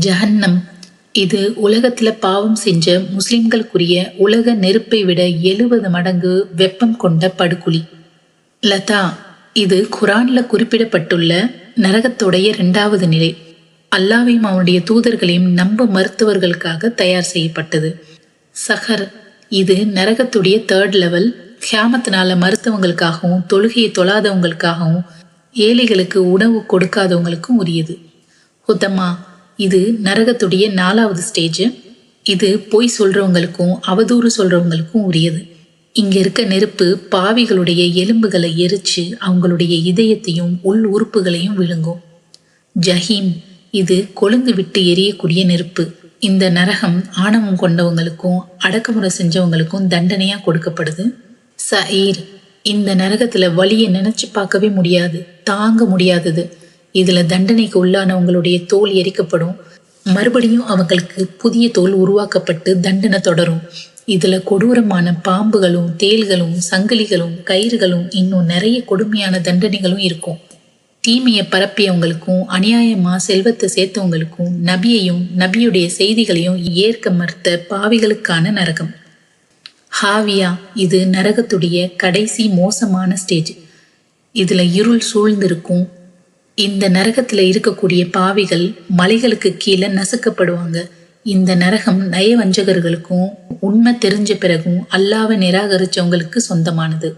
ஜஹன்னம். இது உலகத்தில் பாவம் செஞ்ச முஸ்லிம்களுக்குரிய உலக நெருப்பை விட எழுபது மடங்கு வெப்பம் கொண்ட படுகுழி லதா இது குரான்ல குறிப்பிடப்பட்டுள்ள நரகத்துடைய இரண்டாவது நிலை. அல்லாவையும் அவனுடைய தூதர்களையும் நம்ப மருத்துவர்களுக்காக தயார் செய்யப்பட்டது. சஹர் இது நரகத்துடைய தேர்ட் லெவல் ஹேமத்தினால மருத்துவங்களுக்காகவும் தொழுகையை தொழாதவங்களுக்காகவும் ஏழைகளுக்கு உணவு கொடுக்காதவங்களுக்கும் உரியது. ஹுதமா இது நரகத்துடைய நாலாவது ஸ்டேஜ் இது பொய் சொல்றவங்களுக்கும் அவதூறு சொல்றவங்களுக்கும் உரியது. இங்க இருக்க நெருப்பு பாவிகளுடைய எலும்புகளை எரிச்சு அவங்களுடைய இதயத்தையும் உள் உறுப்புகளையும் விழுங்கும். ஜஹீம் இது கொழுந்து விட்டு எரியக்கூடிய நெருப்பு. இந்த நரகம் ஆணவம் கொண்டவங்களுக்கும் அடக்குமுறை செஞ்சவங்களுக்கும் தண்டனையா கொடுக்கப்படுது. சயீர் இந்த நரகத்துல வழியை நினைச்சு பார்க்கவே முடியாது தாங்க முடியாதது. இதுல தண்டனைக்கு உள்ளானவங்களுடைய தோல் எரிக்கப்படும். மறுபடியும் அவங்களுக்கு புதிய தோல் உருவாக்கப்பட்டு தண்டனை தொடரும். இதுல கொடூரமான பாம்புகளும் தேள்களும் சங்கிலிகளும் கயிறுகளும் இன்னும் நிறைய கொடுமையான தண்டனைகளும் இருக்கும். தீமையை பரப்பியவங்களுக்கும் அநியாயமா செல்வத்தை சேர்த்தவங்களுக்கும் நபியையும் நபியுடைய செய்திகளையும் ஏற்க மறுத்த பாவிகளுக்கான நரகம். ஹாவியா இது நரகத்துடைய கடைசி மோசமான ஸ்டேஜ் இதுல இருள் சூழ்ந்திருக்கும் இந்த நரகத்துல இருக்கக்கூடிய பாவிகள் மலைகளுக்கு கீழே நசுக்கப்படுவாங்க. இந்த நரகம் நயவஞ்சகர்களுக்கும் உண்மை தெரிஞ்ச பிறகும் அல்லாவை நிராகரிச்சவங்களுக்கு சொந்தமானது.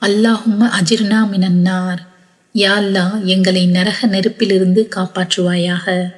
அல்லாஹும்ம அஜிர்னா மினன்னார். யா எங்களை நரக நெருப்பிலிருந்து காப்பாற்றுவாயாக.